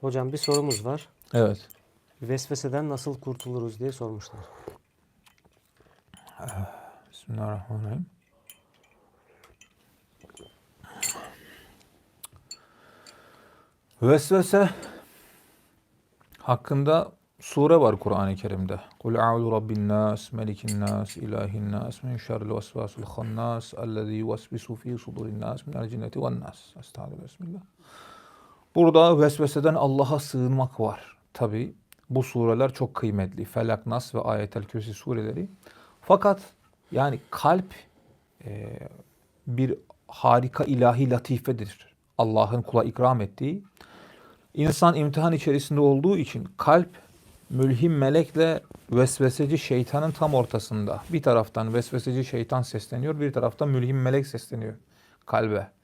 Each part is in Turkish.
Hocam bir sorumuz var. Evet. Vesveseden nasıl kurtuluruz diye sormuşlar. Bismillahirrahmanirrahim. Vesvese hakkında sure var Kur'an-ı Kerim'de. Kul a'udhu rabbin nas, melikin nas, ilahin nas, min şerril vesvasil hannas, ellezî yuvesvisu fî sudurin nas, minel cinneti ven nas. Estağfirullah, bismillah. Burada vesveseden Allah'a sığınmak var. Tabi bu sureler çok kıymetli. Felak, Nas ve Ayetel Kürsi sureleri. Fakat yani kalp e, bir harika ilahi latifedir. Allah'ın kula ikram ettiği. İnsan imtihan içerisinde olduğu için kalp mülhim melekle vesveseci şeytanın tam ortasında. Bir taraftan vesveseci şeytan sesleniyor, bir taraftan mülhim melek sesleniyor kalbe.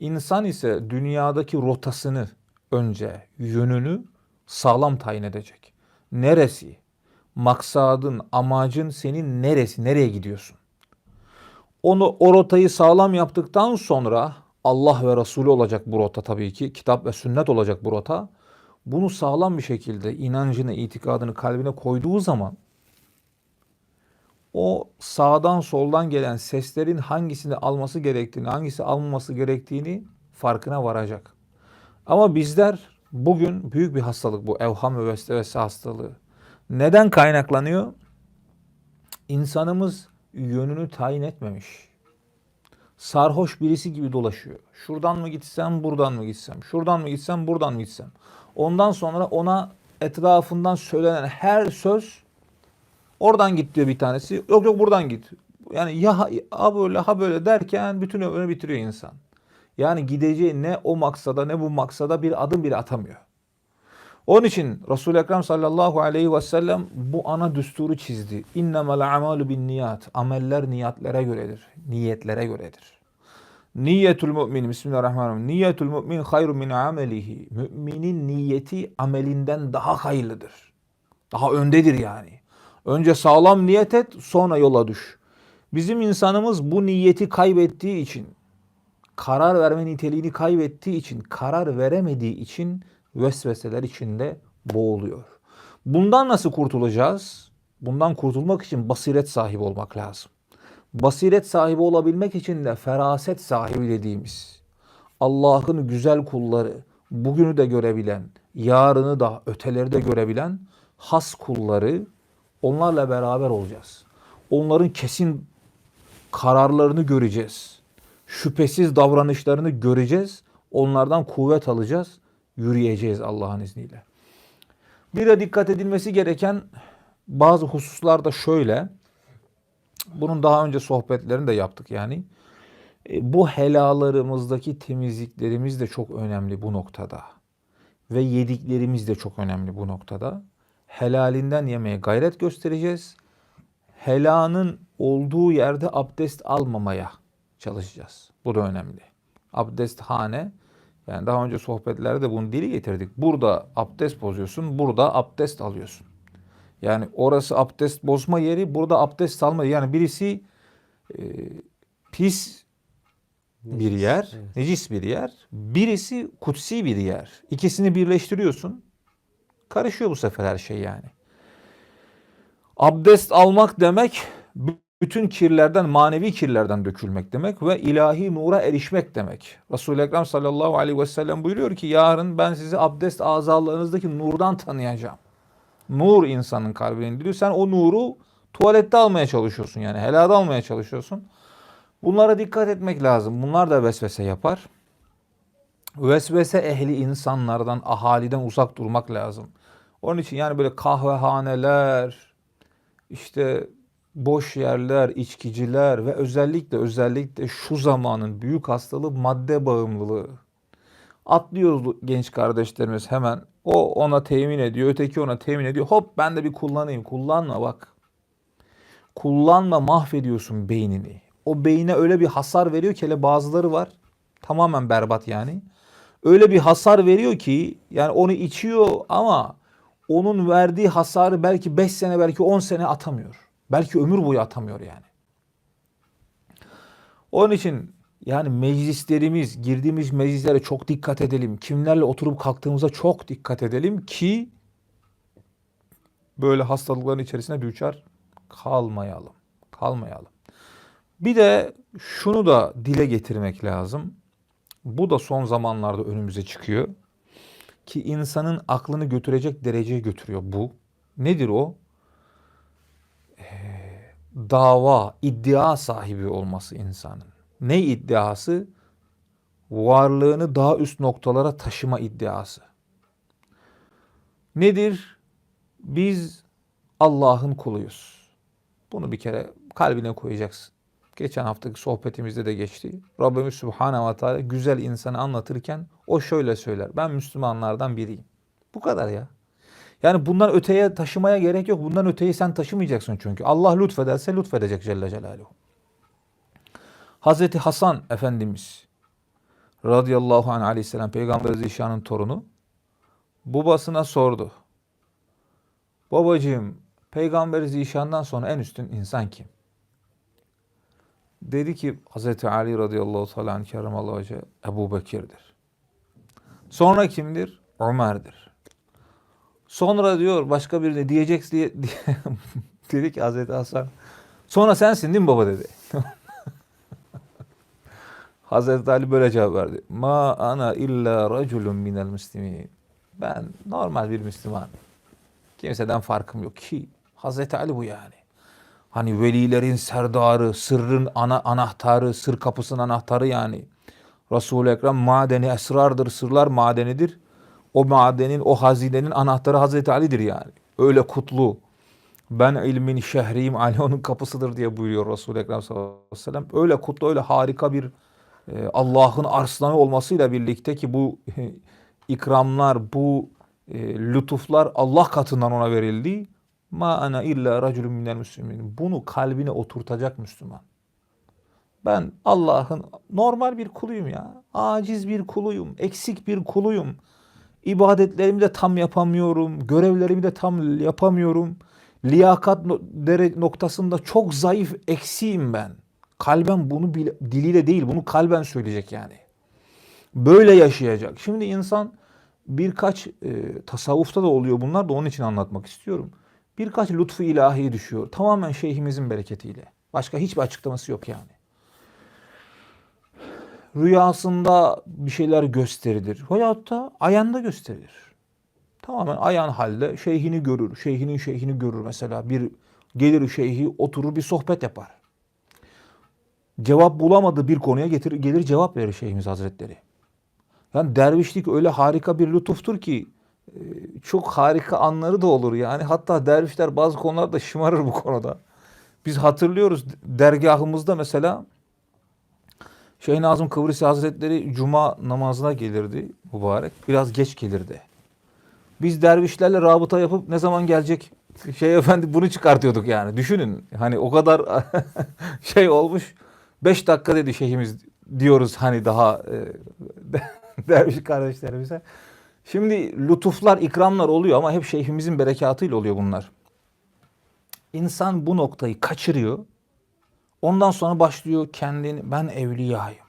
İnsan ise dünyadaki rotasını önce yönünü sağlam tayin edecek. Neresi? Maksadın, amacın senin neresi? Nereye gidiyorsun? Onu o rotayı sağlam yaptıktan sonra Allah ve Resulü olacak bu rota tabii ki. Kitap ve sünnet olacak bu rota. Bunu sağlam bir şekilde inancını, itikadını kalbine koyduğu zaman o sağdan soldan gelen seslerin hangisini alması gerektiğini, hangisi almaması gerektiğini farkına varacak. Ama bizler bugün büyük bir hastalık bu evham ve vesvese hastalığı. Neden kaynaklanıyor? İnsanımız yönünü tayin etmemiş. Sarhoş birisi gibi dolaşıyor. Şuradan mı gitsem, buradan mı gitsem? Şuradan mı gitsem, buradan mı gitsem? Ondan sonra ona etrafından söylenen her söz oradan git diyor bir tanesi. Yok yok buradan git. Yani ya ha, böyle ha böyle derken bütün ömrünü bitiriyor insan. Yani gideceği ne o maksada ne bu maksada bir adım bile atamıyor. Onun için Resul-i Ekrem sallallahu aleyhi ve sellem bu ana düsturu çizdi. İnnemel amalu bin niyat. Ameller niyetlere göredir. Niyetlere göredir. Niyetül mümin. Bismillahirrahmanirrahim. Niyetül mümin hayrun min amelihi. Müminin niyeti amelinden daha hayırlıdır. Daha öndedir yani. Önce sağlam niyet et, sonra yola düş. Bizim insanımız bu niyeti kaybettiği için, karar verme niteliğini kaybettiği için, karar veremediği için vesveseler içinde boğuluyor. Bundan nasıl kurtulacağız? Bundan kurtulmak için basiret sahibi olmak lazım. Basiret sahibi olabilmek için de feraset sahibi dediğimiz Allah'ın güzel kulları, bugünü de görebilen, yarını da öteleri de görebilen has kulları onlarla beraber olacağız. Onların kesin kararlarını göreceğiz. Şüphesiz davranışlarını göreceğiz. Onlardan kuvvet alacağız. Yürüyeceğiz Allah'ın izniyle. Bir de dikkat edilmesi gereken bazı hususlar da şöyle. Bunun daha önce sohbetlerini de yaptık yani. E, bu helalarımızdaki temizliklerimiz de çok önemli bu noktada. Ve yediklerimiz de çok önemli bu noktada. Helalinden yemeye gayret göstereceğiz. Helanın olduğu yerde abdest almamaya çalışacağız. Bu da önemli. Abdesthane yani daha önce sohbetlerde bunu dili getirdik. Burada abdest bozuyorsun, burada abdest alıyorsun. Yani orası abdest bozma yeri, burada abdest alma yeri. Yani birisi e, pis bir yer, necis bir yer. Birisi kutsi bir yer. İkisini birleştiriyorsun. Karışıyor bu sefer her şey yani. Abdest almak demek bütün kirlerden, manevi kirlerden dökülmek demek ve ilahi nura erişmek demek. Resul-i Ekrem sallallahu aleyhi ve sellem buyuruyor ki yarın ben sizi abdest azalarınızdaki nurdan tanıyacağım. Nur insanın kalbine indiriyor. Sen o nuru tuvalette almaya çalışıyorsun yani helada almaya çalışıyorsun. Bunlara dikkat etmek lazım. Bunlar da vesvese yapar. Vesvese ehli insanlardan, ahaliden uzak durmak lazım. Onun için yani böyle kahvehaneler, işte boş yerler, içkiciler ve özellikle özellikle şu zamanın büyük hastalığı madde bağımlılığı. Atlıyoruz genç kardeşlerimiz hemen. O ona temin ediyor, öteki ona temin ediyor. Hop ben de bir kullanayım. Kullanma bak. Kullanma mahvediyorsun beynini. O beyine öyle bir hasar veriyor ki hele bazıları var. Tamamen berbat yani. Öyle bir hasar veriyor ki yani onu içiyor ama onun verdiği hasarı belki 5 sene belki 10 sene atamıyor. Belki ömür boyu atamıyor yani. Onun için Yani meclislerimiz, girdiğimiz meclislere çok dikkat edelim. Kimlerle oturup kalktığımıza çok dikkat edelim ki böyle hastalıkların içerisine düşer kalmayalım. Kalmayalım. Bir de şunu da dile getirmek lazım. Bu da son zamanlarda önümüze çıkıyor. Ki insanın aklını götürecek dereceye götürüyor bu. Nedir o? Ee, dava, iddia sahibi olması insanın. Ne iddiası? Varlığını daha üst noktalara taşıma iddiası. Nedir? Biz Allah'ın kuluyuz. Bunu bir kere kalbine koyacaksın. Geçen haftaki sohbetimizde de geçti. Rabbimiz Subhanahu ve Teala güzel insanı anlatırken o şöyle söyler. Ben Müslümanlardan biriyim. Bu kadar ya. Yani bundan öteye taşımaya gerek yok. Bundan öteyi sen taşımayacaksın çünkü. Allah lütfederse lütfedecek Celle Celaluhu. Hazreti Hasan Efendimiz radıyallahu anh aleyhisselam Peygamber Zişan'ın torunu babasına sordu. Babacığım Peygamber Zişan'dan sonra en üstün insan kim? Dedi ki Hazreti Ali radıyallahu teala anh kerramallahu vece Ebu Bekir'dir. Sonra kimdir? Ömer'dir. Sonra diyor başka birine diyeceksin diye, diye dedi ki Hazreti Hasan sonra sensin değil mi baba dedi. Hazreti Ali böyle cevap verdi. Ma ana illa raculun minel muslimin. Ben normal bir Müslüman. Kimseden farkım yok ki. Hazreti Ali bu yani. Hani velilerin serdarı, sırrın ana anahtarı, sır kapısının anahtarı yani. Resul-i Ekrem madeni esrardır, sırlar madenidir. O madenin, o hazinenin anahtarı Hazreti Ali'dir yani. Öyle kutlu. Ben ilmin şehriyim, Ali onun kapısıdır diye buyuruyor Resul-i Ekrem sallallahu aleyhi ve sellem. Öyle kutlu, öyle harika bir e, Allah'ın arslanı olmasıyla birlikte ki bu ikramlar, bu e, lütuflar Allah katından ona verildi. Ma ana illa raculun minel müslümin. Bunu kalbine oturtacak Müslüman. Ben Allah'ın normal bir kuluyum ya. Aciz bir kuluyum. Eksik bir kuluyum. İbadetlerimi de tam yapamıyorum. Görevlerimi de tam yapamıyorum. Liyakat noktasında çok zayıf, eksiğim ben. Kalben bunu diliyle değil, bunu kalben söyleyecek yani. Böyle yaşayacak. Şimdi insan birkaç e, tasavvufta da oluyor bunlar da onun için anlatmak istiyorum. Birkaç lütfu ilahi düşüyor. Tamamen şeyhimizin bereketiyle. Başka hiçbir açıklaması yok yani. Rüyasında bir şeyler gösterilir. Veyahut da ayağında gösterilir. Tamamen ayağın halde şeyhini görür. Şeyhinin şeyhini görür mesela. Bir gelir şeyhi oturur bir sohbet yapar. Cevap bulamadığı bir konuya getir, gelir cevap verir Şeyhimiz Hazretleri. Yani dervişlik öyle harika bir lütuftur ki çok harika anları da olur yani. Hatta dervişler bazı konularda şımarır bu konuda. Biz hatırlıyoruz dergahımızda mesela Şeyh Nazım Kıbrıs Hazretleri cuma namazına gelirdi mübarek. Biraz geç gelirdi. Biz dervişlerle rabıta yapıp ne zaman gelecek şey efendi bunu çıkartıyorduk yani. Düşünün hani o kadar şey olmuş. Beş dakika dedi şeyhimiz diyoruz hani daha e, derviş kardeşlerimize. Şimdi lütuflar, ikramlar oluyor ama hep şeyhimizin berekatıyla oluyor bunlar. İnsan bu noktayı kaçırıyor. Ondan sonra başlıyor kendini ben evliyayım.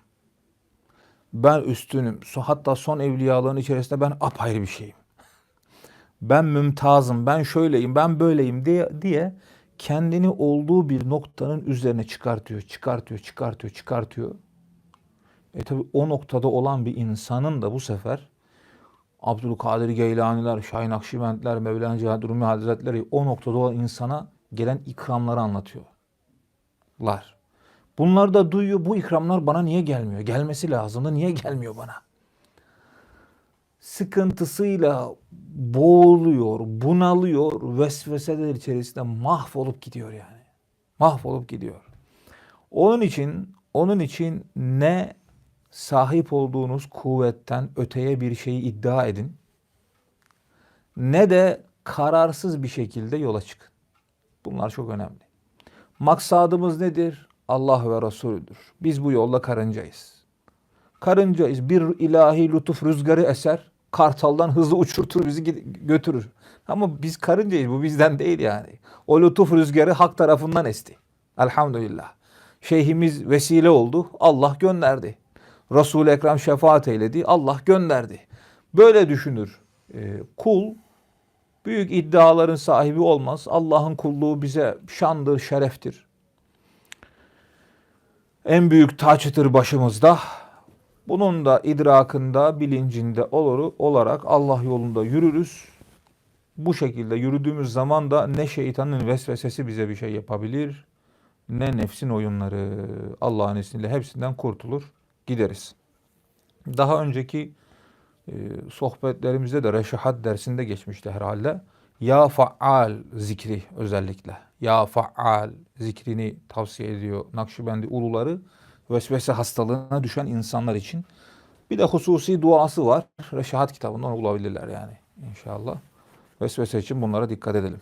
Ben üstünüm. Hatta son evliyaların içerisinde ben apayrı bir şeyim. Ben mümtazım, ben şöyleyim, ben böyleyim diye, diye kendini olduğu bir noktanın üzerine çıkartıyor, çıkartıyor, çıkartıyor, çıkartıyor. E tabi o noktada olan bir insanın da bu sefer Abdülkadir Geylaniler, Şahin Akşibendler, Mevlana Cihat Rumi Hazretleri o noktada olan insana gelen ikramları anlatıyorlar. Bunları da duyuyor. Bu ikramlar bana niye gelmiyor? Gelmesi lazımdı. Niye gelmiyor bana? Sıkıntısıyla boğuluyor, bunalıyor, vesveseler içerisinde mahvolup gidiyor yani. Mahvolup gidiyor. Onun için onun için ne sahip olduğunuz kuvvetten öteye bir şeyi iddia edin ne de kararsız bir şekilde yola çıkın. Bunlar çok önemli. Maksadımız nedir? Allah ve Resulüdür. Biz bu yolda karıncayız. Karıncayız. Bir ilahi lütuf rüzgarı eser. Kartaldan hızlı uçurtur bizi götürür. Ama biz karıncayız. Bu bizden değil yani. O lütuf rüzgarı hak tarafından esti. Elhamdülillah. Şeyhimiz vesile oldu. Allah gönderdi. Resul-i Ekrem şefaat eyledi. Allah gönderdi. Böyle düşünür. Ee, kul büyük iddiaların sahibi olmaz. Allah'ın kulluğu bize şandır, şereftir. En büyük taçtır başımızda. Bunun da idrakında, bilincinde olur, olarak Allah yolunda yürürüz. Bu şekilde yürüdüğümüz zaman da ne şeytanın vesvesesi bize bir şey yapabilir, ne nefsin oyunları Allah'ın izniyle hepsinden kurtulur, gideriz. Daha önceki e, sohbetlerimizde de Reşahat dersinde geçmişti herhalde. Ya faal zikri özellikle. Ya faal zikrini tavsiye ediyor Nakşibendi uluları vesvese hastalığına düşen insanlar için. Bir de hususi duası var. Reşahat kitabından bulabilirler yani inşallah. Vesvese için bunlara dikkat edelim.